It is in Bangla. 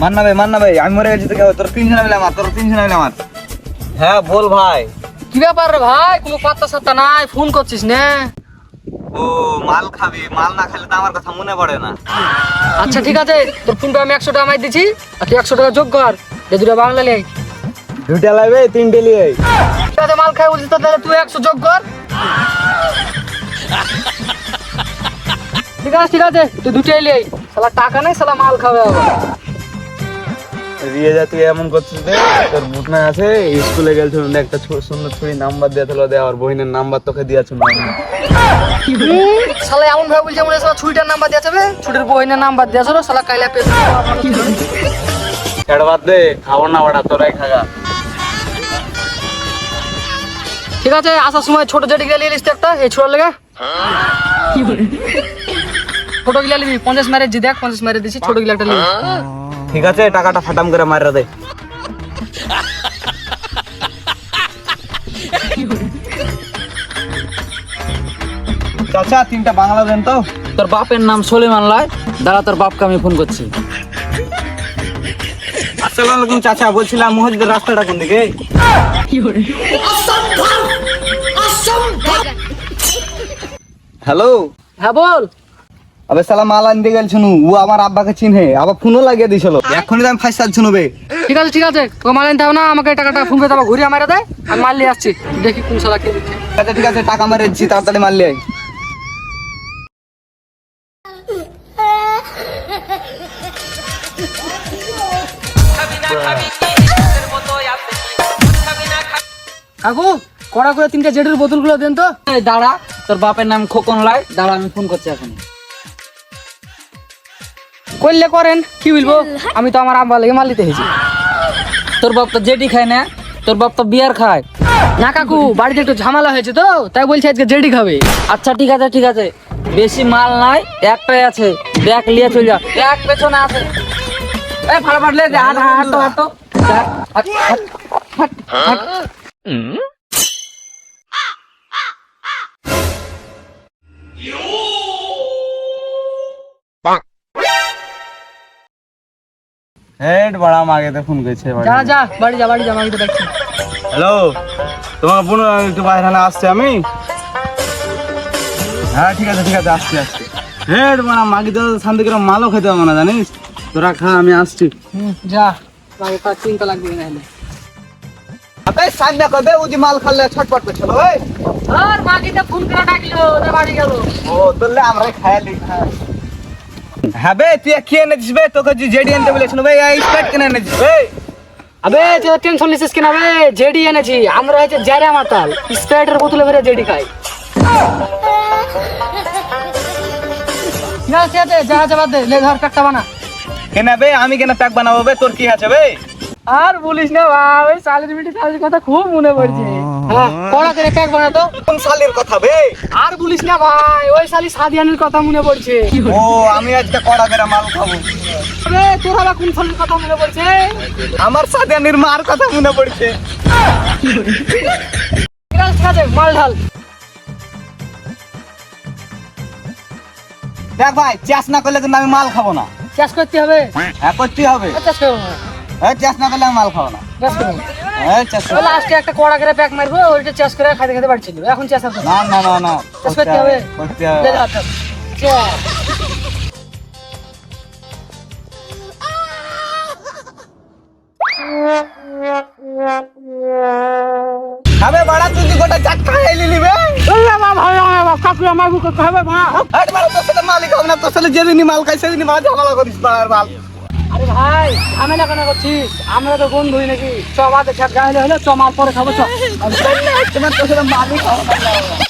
মান না ভাই মান না ভাই আমি মরে গেছি তো তোর তিনশো না আমার তোর তিনশো না আমার। হ্যাঁ বল ভাই। কি ব্যাপার রে ভাই? কোনো পাত্তা সাত্তা নাই ফোন করছিস না। ও মাল খাবি মাল না খেলে তো আমার কথা মনে পড়ে না। আচ্ছা ঠিক আছে তোর ফোনটা আমি একশো টাকা মাই দিচ্ছি আর তুই একশো টাকা যোগ কর যে দুটো বাংলা লে দুটা লাগবে তিনটে লিয়ে ঠিক আছে মাল খাই বলছিস তো তাহলে তুই একশো যোগ কর। ঠিক আছে ঠিক আছে তুই দুটোই লে সালা টাকা নেই সালা মাল খাবে আবার। রিয়ে যা তুই এমন করছিস রে তোর বুট না আছে স্কুলে গেছিল একটা সুন্দর ছুরি নাম্বার দিয়েছিল দে আর বহিনের নাম্বার তোকে দিয়েছিল হুম, শালা এমন ভাবে বলছে মনে শালা ছুটিটার নাম্বার দেওয়া যাবে ছুটির বইনের নাম্বার দেওয়া ছিল শালা কাইলা পেয়ে ছেড় বাদ দে খাব না ওটা তোরাই খাগা। ঠিক আছে আসার সময় ছোট জেটি গেলে লিস্ট একটা এই ছোট লেগে। ছোট গিলা নিবি পঞ্চাশ মারে জি দেখ পঞ্চাশ মারে দিছি ছোট গিলা একটা নিবি। ঠিক আছে টাকাটা ফাটাম করে মারা দে। চাচা তিনটা বাংলা দেন তো। তোর বাপের নাম সলিমান দাঁড়া তোর বাপকে আমি ফোন করছি। আসসালামু আলাইকুম চাচা বলছিলাম মসজিদের রাস্তাটা কোন দিকে? হ্যালো? হ্যাঁ বল। আবে সালা মাল আনতে গেল শুনু ও আমার আব্বাকে চিনহে আবার ফোনও লাগিয়ে দিছিল এখনই তো আমি ফাইস শুনু বে ঠিক আছে ঠিক আছে তোকে মাল আনতে হবে না আমাকে টাকাটা ফোন করে দেবো ঘুরিয়ে মারা দেয় আমি মাল নিয়ে আসছি। দেখি কোন সালা কে দিচ্ছে। আচ্ছা ঠিক আছে টাকা মারে দিচ্ছি তাড়াতাড়ি মারলে আয়। কাকু কড়া করে তিনটা জেটের বোতলগুলো দেন তো। দাঁড়া তোর বাপের নাম খোকন লাই দাঁড়া আমি ফোন করছি এখন করলে করেন কি বলব? আমি তো আমার আব্বা লেগে মাল দিতে হয়েছি। তোর বাপ তো জেডি খায় না তোর বাপ তো বিয়ার খায়। না কাকু বাড়িতে একটু ঝামেলা হয়েছে তো তাই বলছি আজকে জেডি খাবে। আচ্ছা ঠিক আছে ঠিক আছে। বেশি মাল নাই একটাই আছে। ব্যাগ নিয়ে চলে যা। ব্যাগ পেছনে আছে। এ ফাটাফাট লে যা হাট হাট তো হাট হাট হাট হাট। হেড বড়া মাগে তো ফোন করেছে যা যা বাড়ি যা বাড়ি যা আমি তো দেখছি। হ্যালো তোমার বোন একটু বাইরে আসছে আমি? হ্যাঁ ঠিক আছে ঠিক আছে আসছি আসছি। হেড বড়া মাগি তো শান্তি করে মালও খেতে হবে না জানিস? তোরা খা আমি আসছি। যা। লাগে তার চিন্তা লাগবে না হলে আবে সামনে কবে উজি মাল খালে ছটপট করছিল ওই আর মাগিটা ফোন করে ডাকলো ওদের বাড়ি গেল। ও তোলে আমরা খায়ালি হ্যাঁ। বে তুই কি এনেছিস বে? তোকে যে জেডি আনতে বলেছিল ভাই এই স্প্রাইট কেন এনেছিস বে আবে তুই টেনশন নিছিস কিনা বে? জেডি এনেছি আমরা হচ্ছে জারা মাতাল স্প্রাইটের বোতলে ভরে জেডি খাই। না আছে যা যা বাদ দে লে ধর কাটটা বানা। কেন বে আমি কেন প্যাক বানাবো বে তোর কি আছে বে? আর বলিস না ভাই ওই সালের বিটি সালের কথা খুব মনে পড়ছে। হ্যাঁ কড়া করে প্যাক বানাতো কোন সালের কথা বে? আর বলিস না ভাই ওই শালি সাদিয়ানের কথা মনে পড়ছে। ও আমি আজকে কড়া করে মাল খাব। আরে তোর আবার কোন শালির কথা মনে পড়ছে? আমার সাথে মার কথা মনে পড়ছে। মাল ঢাল। দেখ ভাই চাষ না করলে কিন্তু আমি মাল খাব না। শেষ করতে হবে? হ্যাঁ করতে হবে। শেষ করব না। হ্যাঁ চাষ না করলে মাল খাব না। হ্যাঁ চাষ করব। লাস্টে একটা কড়া করে প্যাক মারবো ওইটা চেস করে খাইতে খাইতে বাড়ছিল এখন চেস না না। না না চেস করতে হবে করতে হবে। দে হাতটা। চেস। খাবে বাড়া তুই গোটা চাট খাই লিলি বে এই ভাই, ভাই, ভাই, কাকু আমার বুকে খাবে মা আরে বাড়া তোর সাথে মালিক হবে না তোর সাথে যেদিনই মাল খাই সেদিনই মাল ঝামেলা করিস বাড়ার মাল আরে ভাই না কেন করছিস আমরা তো বন্ধুই নাকি? বাদে খেত গাইলে হলে চ মাল পরে খাব চ তোমার না